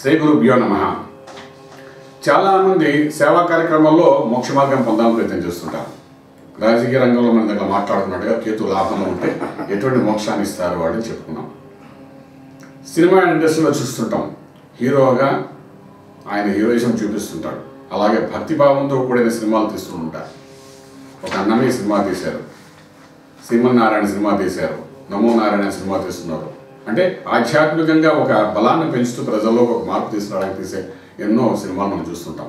శ్రీ గురుభ్యో నమ. చాలామంది సేవా కార్యక్రమాల్లో మోక్ష మార్గం పొందాలని ప్రయత్నం చేస్తుంటారు. రాజకీయ రంగంలో మన దగ్గర మాట్లాడుకున్నట్టుగా కేతు లాభంలో ఉంటే ఎటువంటి మోక్షాన్ని ఇస్తారు వాడు చెప్పుకున్నాం. సినిమా ఇండస్ట్రీలో చూస్తుంటాం. హీరోగా ఆయన హీరోయిజం చూపిస్తుంటాడు. అలాగే భక్తిభావంతో కూడిన సినిమాలు తీస్తూ ఉంటారు. ఒక అన్నమే సినిమా తీశారు. శ్రీమన్నారాయణ సినిమా తీశారు. నమో నారాయణ సినిమా తీస్తున్నారు. అంటే ఆధ్యాత్మికంగా ఒక బలాన్ని పెంచుతూ ప్రజల్లో ఒక మార్పు తీసుకురావడానికి తీసే ఎన్నో సినిమాలు మనం చూస్తుంటాం.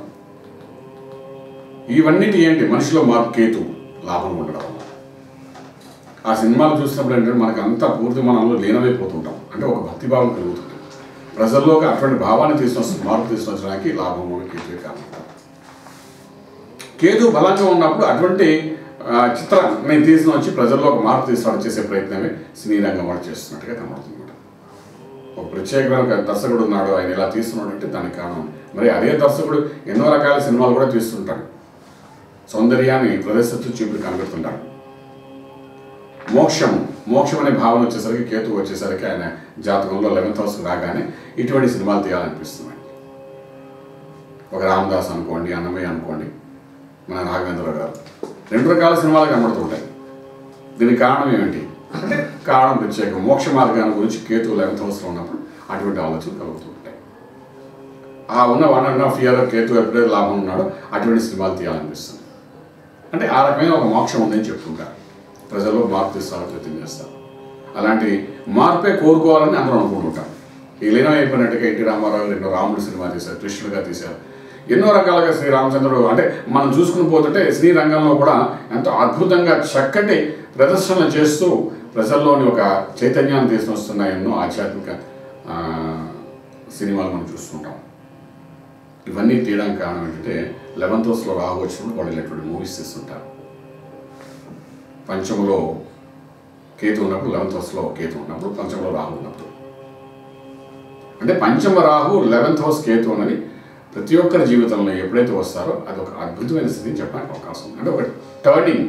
ఇవన్నిటి ఏంటి? మనిషిలో మార్పు కేతు లాభం ఉండడం. ఆ సినిమాలు చూసినప్పుడు ఏంటంటే మనకు అంతా పూర్తి మనంలో లీనమైపోతుంటాం అంటే ఒక భక్తిభావం కలుగుతుంది ప్రజల్లోకి అటువంటి భావాన్ని తీసుకొస్తుంది మార్పు తీసుకొచ్చడానికి లాభం కేతువే కారణం. కేతు బలంగా ఉన్నప్పుడు అటువంటి చిత్రం నేను తీసిన వచ్చి ప్రజల్లో ఒక మార్పు తీసుకురావడం చేసే ప్రయత్నమే సినీ రంగం వాళ్ళు చేస్తున్నట్టుగా కనబడుతుంది. ఒక ప్రత్యేకమైన దర్శకుడు ఉన్నాడు ఆయన ఇలా తీస్తున్నాడు అంటే దానికి కారణం. మరి అదే దర్శకుడు ఎన్నో రకాల సినిమాలు కూడా తీస్తుంటాడు. సౌందర్యాన్ని ప్రదర్శిస్తూ చూపులు కనబెడుతుంటాడు. మోక్షం మోక్షం అనే భావన వచ్చేసరికి కేతు వచ్చేసరికి ఆయన జాతకంలో లెవెన్త్ హౌస్ రాగానే ఇటువంటి సినిమాలు తీయాలనిపిస్తున్నాయి. ఒక రామదాస్ అనుకోండి అన్నమయ్య అనుకోండి మన రాఘవేంద్ర గారు. రెండు రకాల సినిమాలు కనబడుతుంటాయి దీనికి కారణం ఏమిటి? అంటే కారణం ప్రత్యేకం మోక్ష మార్గాన్ని గురించి కేతు లెవెన్త్ హౌస్లో ఉన్నప్పుడు అటువంటి ఆలోచనలు కలుగుతూ ఉంటాయి. ఆ ఉన్న one and half year Ketu ఎప్పుడైతే లాభం ఉన్నాడో అటువంటి సినిమాలు తీయాలనిపిస్తుంది. అంటే ఆ రకమైన ఒక మోక్షం ఉందని చెప్తుంటారు ప్రజల్లో మార్పు తీసుకోవాలని ప్రయత్నం చేస్తారు. అలాంటి మార్పే కోరుకోవాలని అందరూ అనుకుంటుంటారు. ఈ లీనం అయిపోయినట్టుగా ఎన్టీ రామారావు ఎన్నో రాముడు సినిమా తీశారు కృష్ణుడిగా తీశారు. ఎన్నో రకాలుగా శ్రీరామచంద్రుడు అంటే మనం చూసుకుని పోతుంటే శ్రీ రంగంలో కూడా ఎంతో అద్భుతంగా చక్కటి ప్రదర్శనలు చేస్తూ ప్రజల్లోని ఒక చైతన్యాన్ని తీసుకొస్తున్న ఎన్నో ఆధ్యాత్మిక సినిమాలు మనం చూస్తుంటాం. ఇవన్నీ తీయడానికి కారణం ఏంటంటే లెవెన్త్ హౌస్లో రాహు వచ్చినప్పుడు వాళ్ళు ఇలాంటి మూవీస్ తీస్తుంటారు. పంచములో కేతు ఉన్నప్పుడు లెవెన్త్ హౌస్లో కేతు ఉన్నప్పుడు పంచంలో రాహు ఉన్నప్పుడు. అంటే పంచమ రాహు లెవెన్త్ హౌస్ కేతు ఉన్నది. ప్రతి ఒక్కరి జీవితంలో ఎప్పుడైతే వస్తారో అది ఒక అద్భుతమైన స్థితిని చెప్పడానికి అవకాశం ఉంది. అంటే ఒక టర్నింగ్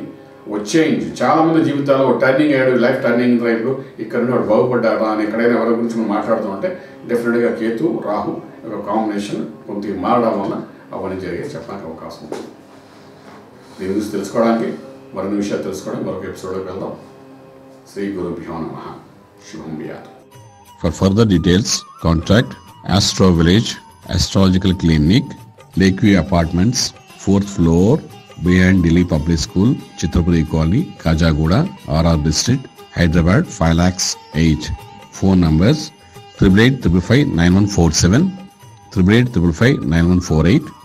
ఓ చేంజ్ చాలా మంది జీవితాల్లో ఒక టర్నింగ్ అయ్యాడు లైఫ్ టర్నింగ్ రైపు ఇక్కడ నుండి వాడు బాగుపడ్డారా అని ఎక్కడైనా ఎవరి గురించి మనం మాట్లాడుతూ ఉంటే డెఫినెట్గా కేతు రాహు ఒక కాంబినేషన్ కొంత మారడం వల్ల అవన్నీ జరిగే చెప్పడానికి అవకాశం ఉంది. దీని గురించి తెలుసుకోవడానికి మరిన్ని విషయాలు తెలుసుకోవడానికి మరొక ఎపిసోడ్కి వెళ్దాం. శ్రీ గురుభ్యో నమ. శుభం వ్యాధి for further details contact astro village Astrological Clinic, Lakeview Apartments, 4th floor, behind Delhi Public School, Chitrapuri Colony, Kajagoda, RR District, Hyderabad, 5 lakhs 8. Phone numbers 8855 9147, 8855 9148,